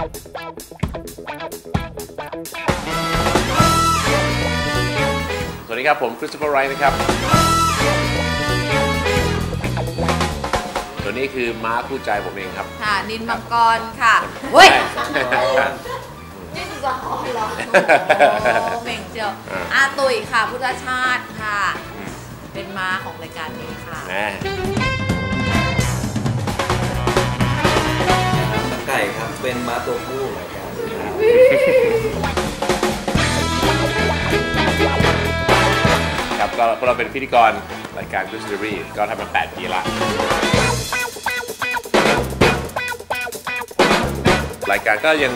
สวัสดีครับ ผมคริสโตเฟอร์ไรท์นะครับ ตัวนี้คือม้าคู่ใจผมเองครับ ค่ะ นินมังกรค่ะเฮ้ยนี่คือสะฮอนเหรอโอ้เหม่งเจียวอ่าอาตุยค่ะ พุทธชาติค่ะ เป็นม้าของรายการนี้ค่ะ เป็นม้าตัวผู้เหมือนกันครับครับก็พวกเราเป็นพิธีกรรายการ c r i s t o r y ก็ทำมา 8 ปีละ รายการก็ยัง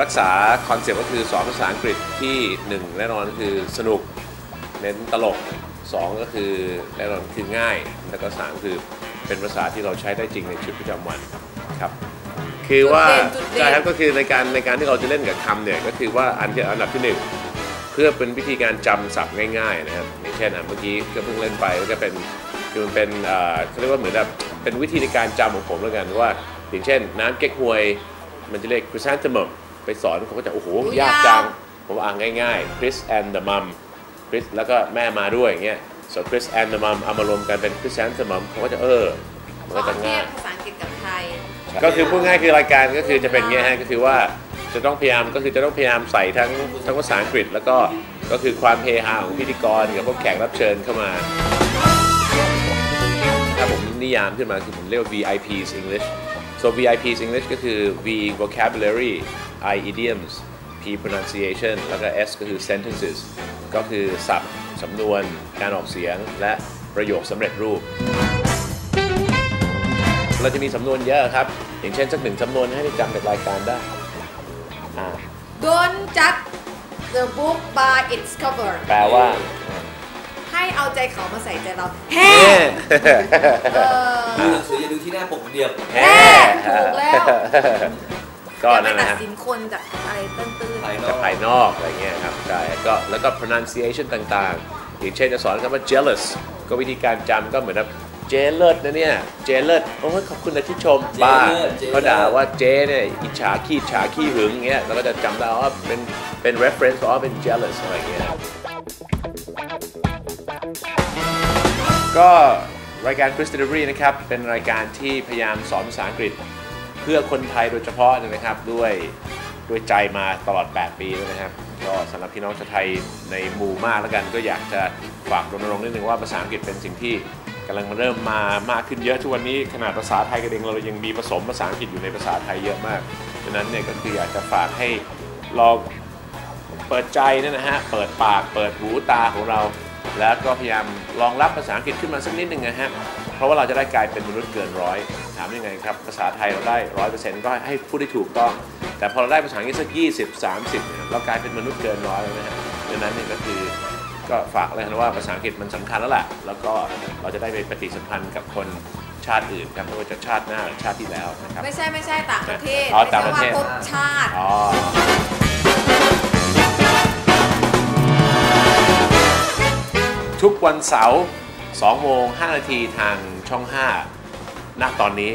รักษาคอนเซ็ปต์ก็คือสอนภาษาอังกฤษที่ 1 แน่นอนก็คือสนุก เน้นตลก 2 ก็คือแน่นอนคือง่าย แล้วก็ 3 คือเป็นภาษาที่เราใช้ได้จริงในชีวิตประจำวันครับ คือว่าจุดเด่นจุดเด่นใช่ครับก็คือในการในการที่เราจะเล่นกับคำเนี่ยก็คือว่าอันที่อันดับที่หนึ่งเพื่อเป็นวิธีการจำศัพท์ง่ายๆนะครับอย่างเช่นอะเมื่อกี้ก็เพิ่งเล่นไปก็เป็นคือมันเป็นเอ่อเขาเรียกว่าเหมือนแบบเป็นวิธีในการจำของผมแล้วกันว่า อย่างเช่น น้ำเก๊กฮวย มันจะเรียก chrysanthemum ไปสอนเขาก็จะโอ้โหโอ้ยยากยาวจังผมอ่านง่ายๆ Chris and the mum Chris แล้วก็แม่มาด้วยอย่างเงี้ย so Chris and the mum เอามารวมกันเป็น chrysanthemum เขาก็จะเออมันขอก็จะเทีง่ายยบภาษาอังกฤษกับไทย ก็คือพูดง่ายคือรายการก็คือจะเป็นอย่างเงี้ยฮะก็คือว่าจะต้องพยายามก็คือจะต้องพยายามใส่ทั้งทั้งภาษาอังกฤษ แล้วก็ก็คือความเฮฮาของพิธีกรกับพวกแขกรับเชิญเข้ามา ถ้าผมนิยามขึ้นมาคือผมเรียกว่า VIP's English so VIP's English ก็คือ V vocabulary I idioms P pronunciation แล้วก็ S ก็คือ sentences ก็คือศัพท์สำนวน การออกเสียง และประโยคสำเร็จรูป เราจะมีสำนวนเยอะครับ อย่างเช่นสักหนึ่งสำนวนให้ได้จำจากรายการได้อ่า Don't judge the book by its cover แปลว่าให้เอาใจเขามาใส่ใจเราแฮ่แฮ่เออดูหนังสืออย่าดูที่หน้าปกเดียวแฮ่ถูกแล้วก็อย่าไปนั่นตันะดฮะสินคนจากอะไรตื้นภายนอจากกภายนอกอะไรเงี้ยครับใช่ก็แล้วก็ pronunciation ต่างๆ อย่างเช่นจะสอนคำว่า jealous ก็วิธีการจำก็เหมือนแบบ เจเลิศนะเนี่ย เจเลิศโอ้ยขอบคุณนะที่ชมเจเลิศบ้าเจเลิศเขาด่าว่าเจเนี่ยอิจฉาขี้ฉาขี้หึงเงี้ยเราก็จะจำได้ว่าเป็นเป็น reference ว่าเป็น jealous อะไรเงี้ยก็รายการ Chris Delivery นะครับ เป็นรายการที่พยายามสอนภาษาอังกฤษ เพื่อคนไทยโดยเฉพาะนะครับด้วยด้วยใจมาตลอด 8 ปีแล้วนะครับก็สำหรับพี่น้องชาวไทยในหมู่มากแล้วกัน ก็อยากจะฝากรณรงค์นิดนึงว่าภาษาอังกฤษเป็นสิ่งที่ กำลังเริ่มมามากขึ้นเยอะทุกวันนี้ขนาดภาษาไทยกันเองเรายังมีผสมภาษาอังกฤษอยู่ในภาษาไทยเยอะมากดังนั้นเนี่ยก็คืออยากจะฝากให้ลองเปิดใจนยนะฮะเปิดปากเปิดหูตาของเรา แล้วก็พยายามลองรับภาษาอังกฤษขึ้นมาสักนิดหนึ่งนะฮะเพราะว่าเราจะได้กลายเป็นมนุษย์เกินร้อยถามยังไงครับภาษาไทยเราได้ร้อยเปอร์เซ็นต์ก็ให้พูดได้ถูกต้อง แต่พอเราได้ภาษาอังกฤษสักยี่สิบสามสิบเนี่ยเรากลายเป็นมนุษย์เกินร้อยแล้วนะฮะดังนั้นเนี่ยก็คือ ก็ฝากเลยนะว่าภาษาอังกฤษมันสำคัญแล้วล่ะแล้วก็เราจะได้ไปปฏิสัมพันธ์กับคนชาติอื่นครับไม่ว่าจะชาติหน้าหรือชาติที่แล้วนะครับๆไม่ใช่ไม่ใช่ต่างประเทศอ๋อไม่ต่าใช่งประเทศว่าภพชาติอ๋อทุกวันเสาร์2โมง 5 นาทีทางช่อง 5 ณ ตอนนี้